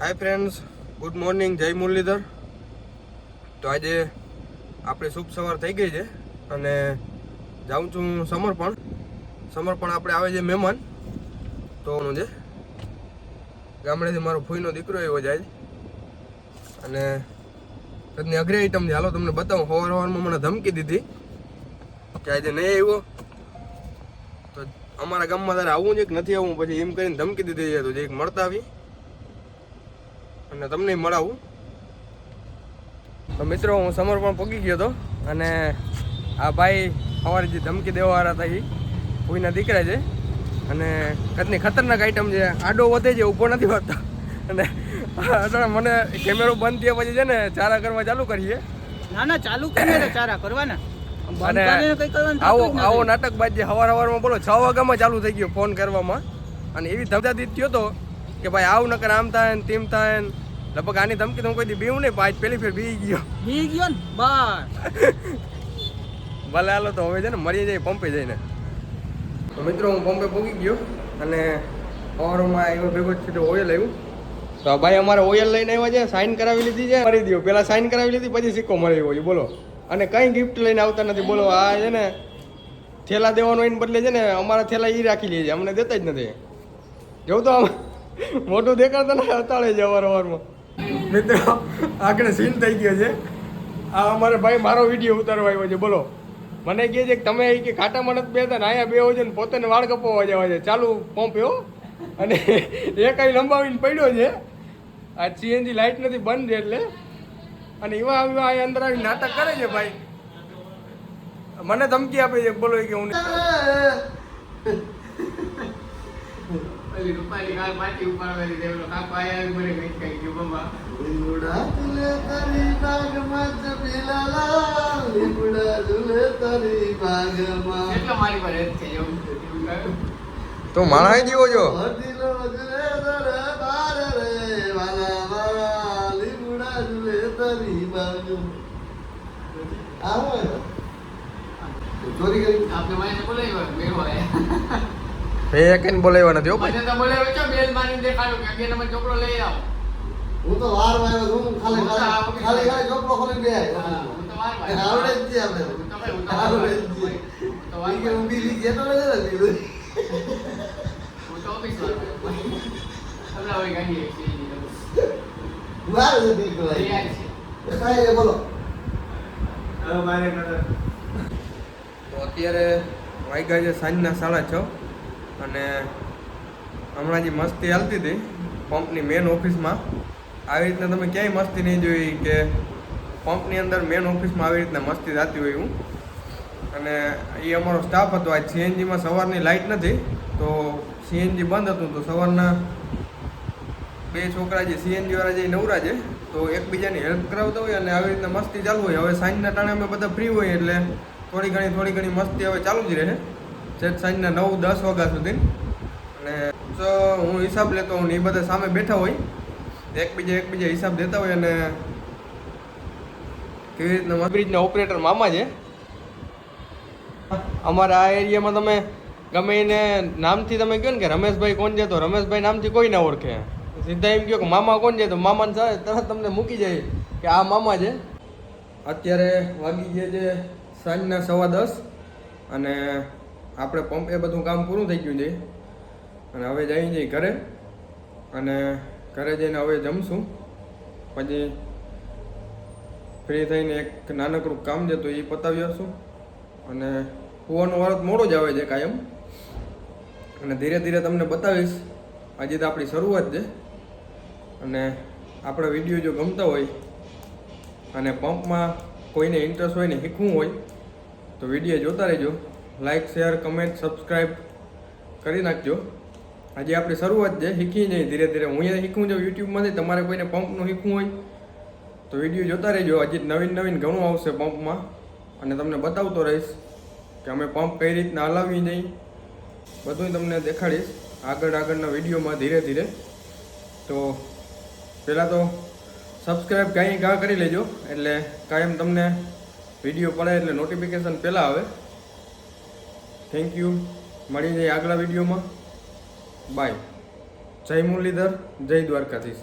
Hi friends good morning જય મુરલીધર. તો આજે આપણે શુભ સવાર થઈ ગઈ છે અને જાઉં છું સમર્પણ. સમર્પણ આપણે આવે છે મહેમાન. તો છે. ગામડેથી મારો ફૂઈનો દીકરો એવો જાય અને આજની અઘરી આઈટમ છે. હાલો તમને બતાવું. હવાર હવારમાં મને ધમકી દીધી કે આજે નહીં આવ્યો. તો અમારા ગામમાં તારે આવવું છે કે નથી આવવું પછી એમ કરીને ધમકી દીધી છે. તો જે મળતા આવી. અને તમને મળાવું. તો મિત્રો હું સમર્પણ પગી ગયો હતો અને આ ભાઈ સવારે જે ધમકી દેવાવાળા હતા એ કોઈના દીકરા છે. અને કદની ખતરનાક આઈટમ છે. આડો વધે છે ઊભો નથી વધતો અને મને કેમેરો બંધ થયા પછી છે ને ચારા કરવા ચાલુ કરીએ. ના ના ચાલુ કરીએ ચારા કરવાના. અને આવો. આવો નાટક બાદ જે હવાર હવારમાં બોલો છ વાગ્યામાં ચાલુ થઈ ગયો ફોન કરવામાં. અને એવી ધમધાતી થયો હતો કે ભાઈ આવું નકર આમ થાય ને તેમ થાય ને લગભગ આની ધમકી તો હું કોઈ બીવું નહીં પાંચ પેલી ફેર બી ગયો. બી ગયો ને? બસ. ભલે હાલો તો હવે છે ને મરી જાય પંપે જઈને. તો મિત્રો હું પંપે પૂગી ગયો અને સવારમાં આવ્યો ભેગો તો ઓઇલ આવ્યું તો ભાઈ અમારે ઓઇલ લઈને આવ્યા છે સાઇન કરાવી લીધી છે. મરી દો પેલા સાઇન કરાવી લીધી પછી સિક્કો મળી ગયો. બોલો. અને કઈ ગિફ્ટ લઈને આવતા નથી. બોલો આ છે ને થેલા દેવાનો એને બદલે છે ને અમારા થેલા એ રાખી લે છે. અમને દેતા જ નથી. જેવું તો મોટું દેખાડતા ને અતાળે છે અવાર અવારમાં મિત્રો આગળ સીન થઈ ગયો છે. આ અમારે ભાઈ મારો વીડિયો ઉતારવા આવ્યો છે, બોલો. મને કહે છે કે તમે એ કે ખાટામાં નથી બેતા ને અહીંયા બે હોય ને પોતાને વાળ કપાવવા જવા છે. ચાલુ પંપ એવો અને એ કઈ લંબાવીને પડ્યો છે. આ સીએનજી લાઇટ નથી બંધ છે એટલે. અને એવા એવા અહીંયા અંદર આવી નાટક કરે છે ભાઈ. મને ધમકી આપે છે, બોલો કે હું પેલી રૂપાલી કાલ પાછી ઉપાડવાની પેલો કાકો આયા મને કઈ કઈ ગયું બાબા લીમડા ઝૂલે તારી બાગમાં જપેલાલા, લીમડા ઝૂલે તારી બાગમાં. એટલો મારી પર હેત છે એવું. તો માણા જીવો છો હરદીલો ઝૂલે તારે બાર રે વાલામાં, લીમડા ઝૂલે તારી બાગમાં. આવે? ચોરી કરી આપણે માઈને બોલાવ્યો મેળવો મેં કઈ બોલાવ્યો નથી ઓપન તો બોલાવ્યો છો બેલ મારીને દેખાડો કે બે નંબર છોકરો લઈ આવો. હું તો વાર વાયો છું હું ખાલી ખાલી ખાલી ખાલી ચોપડો ખોલી બે હા, તો વાર વાયો આવડે જ છે આપણે. હું તો ભાઈ, હું તો આવડે જ છે. તો વાર કે હું બીજી ગેટો લઈ જરા બીજું. હું તો ઓફિસ વાર. હમણાં હવે ગાડીએ છીએ. વાર છે દીકરો તૈયાર છે. કાંઈ નહીં, બોલો. તો અત્યારે વાગ્યા છે સાંજના સાડા છ. અને હમણાં જે મસ્તી હાલતી હતી, પંપની મેન ઓફિસમાં આવી રીતના તમે ક્યાંય મસ્તી નહીં જોઈ કે પંપની અંદર મેન ઓફિસમાં આવી રીતના મસ્તી થતી હોય એવું. અને એ અમારો સ્ટાફ હતો, આજ સીએનજીમાં સવારની લાઇટ નથી, તો સીએનજી બંધ હતું, તો સવારના બે છોકરા જે સીએનજી વાળા જે નવરા છે, તો એકબીજાની હેલ્પ કરાવતા હોય અને આવી રીતના મસ્તી ચાલુ હોય. હવે સાંજના ટાણે અમે બધા ફ્રી હોય એટલે થોડી ઘણી થોડી ઘણી મસ્તી હવે ચાલુ જ રહે. છેક સાંજના નવ, દસ વાગ્યા સુધી. અને જો હું હિસાબ લેતો હું એ બધા સામે બેઠા હોય એકબીજા એકબીજા હિસાબ દેતા હોય અને કેવી રીતના બ્રિજના ઓપરેટર મામા છે. અમારા આ એરિયામાં તમે ગમે એને નામથી તમે કહો ને કે રમેશભાઈ કોણ છે, તો રમેશભાઈ નામથી કોઈ ના ઓળખે. સીધા એમ કહો કે મામા કોણ છે, તો મામાને તરત તમને મૂકી જાય કે આ મામા છે. અત્યારે વાગી ગયા છે સાંજના સવા દસ અને આપણે પંપ એ બધું કામ પૂરું થઈ ગયું છે. અને હવે જઈ જઈ ઘરે, અને ઘરે જઈને હવે જમશું. પછી ફ્રી થઈને એક નાનકડું કામ છે તો એ પતાવી હશું અને કૂવાનો વારત મોડો જ આવે છે કાયમ. અને ધીરે ધીરે તમને બતાવીશ. આજે તો આપણી શરૂઆત છે. અને આપણે વીડિયો જો ગમતા હોય અને પંપમાં કોઈને ઇન્ટરેસ્ટ હોય ને શીખવું હોય, તો વીડિયો જોતા રહેજો. લાઇક શેર, કમેન્ટ સબસ્ક્રાઈબ કરી નાખજો. આજે આપણી શરૂઆત છે, શીખી જઈએ ધીરે ધીરે. હું અહીંયા શીખું છું, યુટ્યુબમાંથી તમારે કોઈને પંપનું શીખવું હોય, તો વીડિયો જોતા રહેજો. હજી નવીન નવીન ઘણું આવશે પંપમાં. અને તમને બતાવતો રહીશ કે અમે પંપ કઈ રીતના હલાવી નહીં. બધું તમને દેખાડીશ આગળ આગળના વિડીયોમાં ધીરે ધીરે. તો પહેલાં તો સબસ્ક્રાઈબ કાંઈ ગા કરી લેજો, એટલે કાયમ તમને વીડિયો પડે એટલે નોટિફિકેશન પહેલાં આવે. થેન્ક યુ મળી જાય આગલા વિડીયોમાં. બાય જય મુરલીધર જય દ્વારકાધીશ.